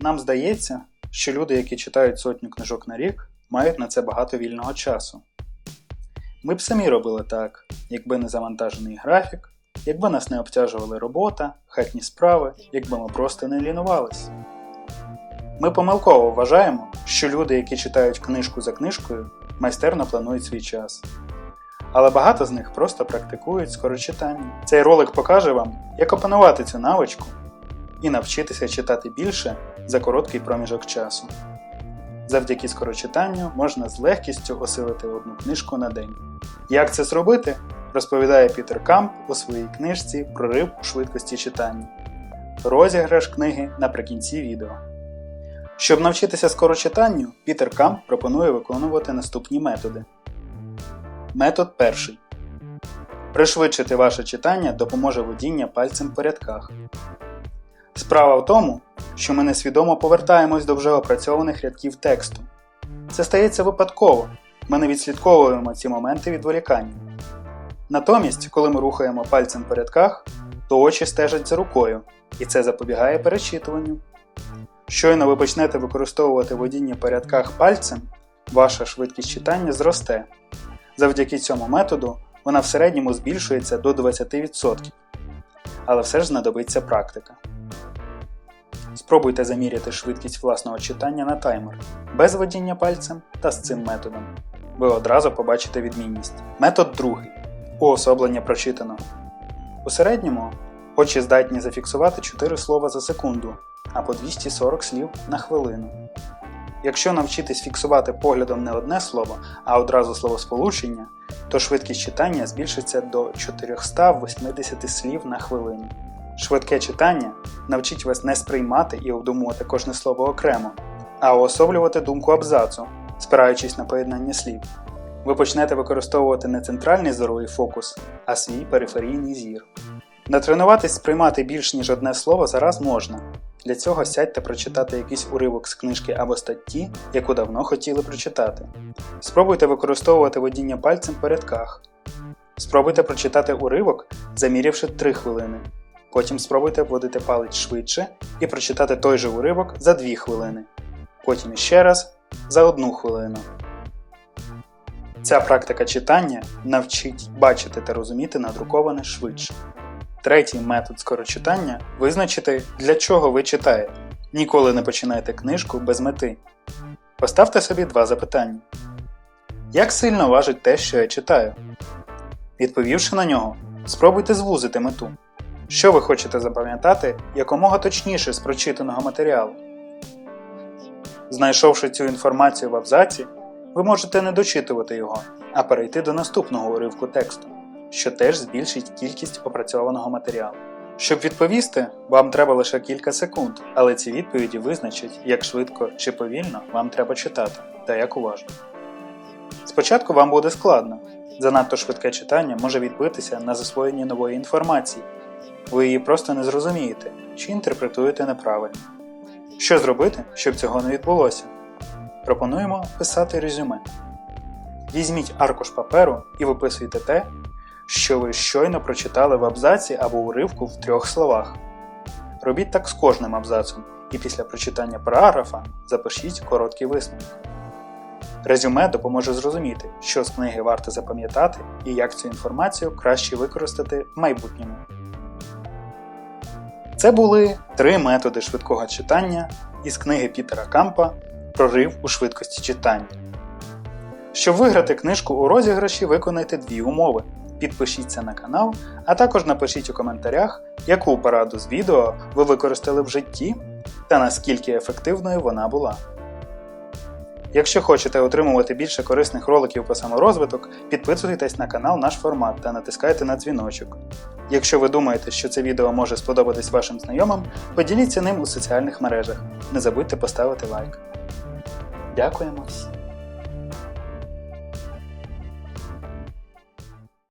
Нам здається, що люди, які читають сотню книжок на рік, мають на це багато вільного часу. Ми б самі робили так, якби не завантажений графік, якби нас не обтяжували робота, хатні справи, якби ми просто не лінувались. Ми помилково вважаємо, що люди, які читають книжку за книжкою, майстерно планують свій час. Але багато з них просто практикують скорочитання. Цей ролик покаже вам, як опанувати цю навичку і навчитися читати більше за короткий проміжок часу. Завдяки скорочитанню можна з легкістю осилити одну книжку на день. Як це зробити, розповідає Пітер Камп у своїй книжці Прорив у швидкості читання. Розіграш книги наприкінці відео. Щоб навчитися скорочитанню, Пітер Камп пропонує виконувати наступні методи. Метод перший. Пришвидшити ваше читання допоможе водіння пальцем по рядках. Справа в тому, що ми несвідомо повертаємось до вже опрацьованих рядків тексту. Це стається випадково, ми не відслідковуємо ці моменти відволікання. Натомість, коли ми рухаємо пальцем по рядках, то очі стежать за рукою, і це запобігає перечитуванню. Щойно ви почнете використовувати водіння по рядках пальцем, ваша швидкість читання зросте. Завдяки цьому методу вона в середньому збільшується до 20%. Але все ж знадобиться практика. Спробуйте заміряти швидкість власного читання на таймер без водіння пальцем та з цим методом. Ви одразу побачите відмінність. Метод другий уособлення прочитаного. У середньому очі здатні зафіксувати 4 слова за секунду або 240 слів на хвилину. Якщо навчитись фіксувати поглядом не одне слово, а одразу словосполучення, то швидкість читання збільшиться до 480 слів на хвилину. Швидке читання навчить вас не сприймати і обдумувати кожне слово окремо, а уособлювати думку абзацу, спираючись на поєднання слів. Ви почнете використовувати не центральний зоровий фокус, а свій периферійний зір. Натренуватись сприймати більш ніж одне слово зараз можна. Для цього сядьте прочитати якийсь уривок з книжки або статті, яку давно хотіли прочитати. Спробуйте використовувати водіння пальцем по рядках. Спробуйте прочитати уривок, замірявши 3 хвилини. Потім спробуйте вводити палець швидше і прочитати той же уривок за 2 хвилини. Потім іще раз за 1 хвилину. Ця практика читання навчить бачити та розуміти надруковане швидше. Третій метод скорочитання визначити, для чого ви читаєте. Ніколи не починайте книжку без мети. Поставте собі два запитання. Як сильно важить те, що я читаю? Відповівши на нього, спробуйте звузити мету. Що ви хочете запам'ятати якомога точніше з прочитаного матеріалу. Знайшовши цю інформацію в абзаці, ви можете не дочитувати його, а перейти до наступного уривку тексту, що теж збільшить кількість опрацьованого матеріалу. Щоб відповісти, вам треба лише кілька секунд, але ці відповіді визначать, як швидко чи повільно вам треба читати, та як уважно. Спочатку вам буде складно. Занадто швидке читання може відбитися на засвоєнні нової інформації. Ви її просто не зрозумієте чи інтерпретуєте неправильно. Що зробити, щоб цього не відбулося? Пропонуємо писати резюме. Візьміть аркуш паперу і виписуйте те, що ви щойно прочитали в абзаці або уривку в трьох словах. Робіть так з кожним абзацом, і після прочитання параграфа запишіть короткий висновок. Резюме допоможе зрозуміти, що з книги варто запам'ятати і як цю інформацію краще використати в майбутньому. Це були три методи швидкого читання із книги Пітера Кампа Прорив у швидкості читання. Щоб виграти книжку у розіграші, виконайте дві умови. Підпишіться на канал, а також напишіть у коментарях, яку пораду з відео ви використали в житті та наскільки ефективною вона була. Якщо хочете отримувати більше корисних роликів по саморозвиток, підписуйтесь на канал Наш Формат та натискайте на дзвіночок. Якщо ви думаєте, що це відео може сподобатись вашим знайомим, поділіться ним у соціальних мережах. Не забудьте поставити лайк. Дякуємо!